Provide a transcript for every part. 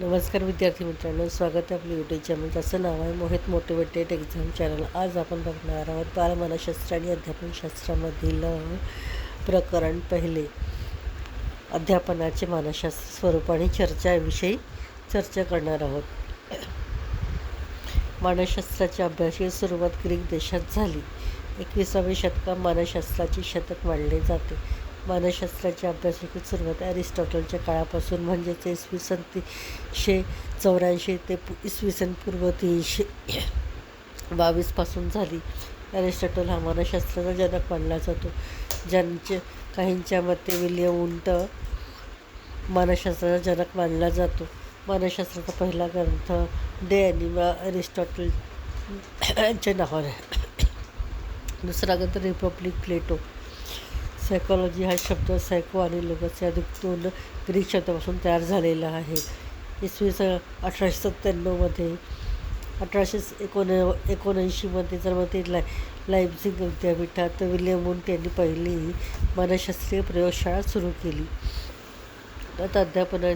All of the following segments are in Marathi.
नमस्कार विद्यार्थी मित्रांनो स्वागत आहे आपल्या यूट्यूब चॅनल त्याचं नाव आहे मोहित मोटिवेटेड एक्झाम चॅनल आज आपण बघणार आहोत बालमनशास्त्र आणि अध्यापनशास्त्रामधील प्रकरण पहिले. अध्यापनाचे मानसशास्त्र स्वरूप आणि चर्चाविषयी चर्चा करणार आहोत. मानसशास्त्राच्या अभ्यासाची सुरुवात ग्रीक देशात झाली. एकविसाव्या शतकात मानसशास्त्राचे शतक मानले जाते. मानसशास्त्राच्या अभ्यासाची सुरुवात ॲरिस्टॉटलच्या काळापासून म्हणजेच इसवी सन तीनशे चौऱ्याऐंशी ते पु इसवी सन पूर्व तीनशे बावीसपासून झाली. ॲरिस्टॉटल हा मानसशास्त्राचा जनक मानला जातो. ज्यांचे काहींच्या मते विलियम उंट मानसशास्त्राचा जनक मानला जातो. मानसशास्त्राचा पहिला ग्रंथ डे ॲनिमा ॲरिस्टॉटल यांच्या नावाने दुसरा ग्रंथ रिपब्लिक प्लेटो. सायकॉलॉजी हा शब्द सायको आणि लोगस या दोन ग्रीक शब्दापासून तयार झालेला आहे. इसवी स अठराशे सत्त्याण्णवमध्ये अठराशे एकोण एकोणऐंशीमध्ये जन्मते लाय लाईप्झिग विद्यापीठात विलियम मुंट यांनी पहिली मानसशास्त्रीय प्रयोगशाळा सुरू केली. आता अध्यापना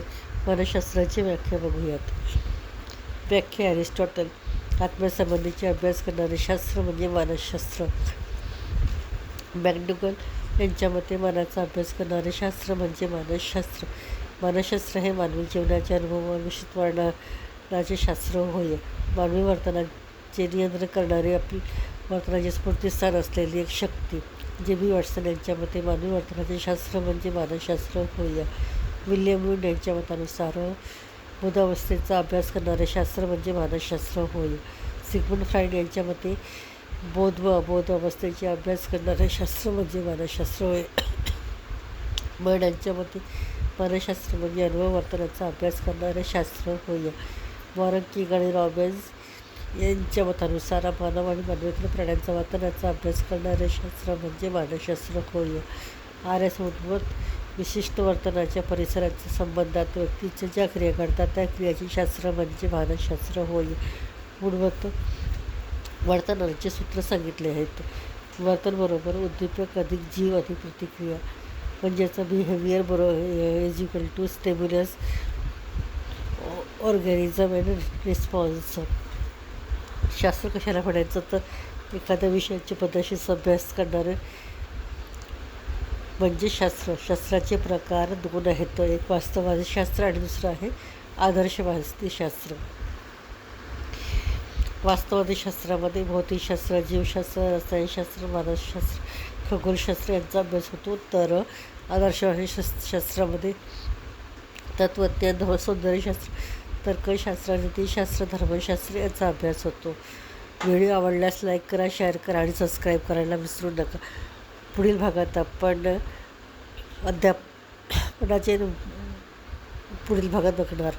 मानसशास्त्राची व्याख्या बघूयात. व्याख्या ॲरिस्टॉटल आत्म्यासंबंधीचे अभ्यास करणारे शास्त्र म्हणजे मानसशास्त्र. मॅकडुगल यांच्या मते मनाचा अभ्यास करणारे शास्त्र म्हणजे मानसशास्त्र. मानसशास्त्र हे मानवी जीवनाच्या अनुभवाविषयी वर्णनाचे शास्त्र होय. मानवी वर्तनाचे नियंत्रण करणारे आपली वर्तनाचे स्फूर्तिस्थान असलेली एक शक्ती जे बी वॉटसन यांच्या मते मानवी वर्तनाचे शास्त्र म्हणजे मानसशास्त्र होय. विल्यम वुड यांच्या मतानुसार बुधावस्थेचा अभ्यास करणारे शास्त्र म्हणजे मानसशास्त्र होय. सिगमंड फ्राईड यांच्या मते बोध व अबोध अवस्थेचे अभ्यास करणारे शास्त्र म्हणजे मानसशास्त्र होय मन यांच्या मते मानसशास्त्र म्हणजे अनुभव वर्तनाचा अभ्यास करणारे शास्त्र होय. मॉरन किंग आणि रॉबेन्स यांच्या मतानुसार मानव आणि मानवेतर प्राण्यांचा वर्तनाचा अभ्यास करणारे शास्त्र म्हणजे मानसशास्त्र होय. आर एस उद्भत विशिष्ट वर्तनाच्या परिसराच्या संबंधात व्यक्तीच्या ज्या क्रिया घडतात त्या क्रियाचे शास्त्र म्हणजे मानसशास्त्र होय. उद्भत वर्तनाचे सूत्र सांगितले आहेत. वर्तनबरोबर उद्दीपक अधिक जीव अधिक प्रतिक्रिया. म्हणजेच बिहेवियर बरोबर is equal to stimulus organism and response शास्त्र कशाला म्हणायचं? तर एखाद्या विषयाचे पद्धतशीर अभ्यास करणारे म्हणजे शास्त्र. शास्त्राचे प्रकार दोन आहेत. एक वास्तववादी शास्त्र आणि दुसरं आहे आदर्शवादी शास्त्र. वास्तववादी शास्त्रामध्ये भौतिकशास्त्र जीवशास्त्र रसायनशास्त्र मानसशास्त्र खगोलशास्त्र यांचा अभ्यास होतो. तर आदर्शवादी शास् शास्त्रामध्ये तत्वज्ञान सौंदर्यशास्त्र तर्कशास्त्र नीतीशास्त्र धर्मशास्त्र यांचा अभ्यास होतो. व्हिडिओ आवडल्यास लाईक करा शेअर करा आणि सबस्क्राईब करायला विसरू नका. पुढील भागात आपण अध्यापनाचे पुढील भागात बघणार.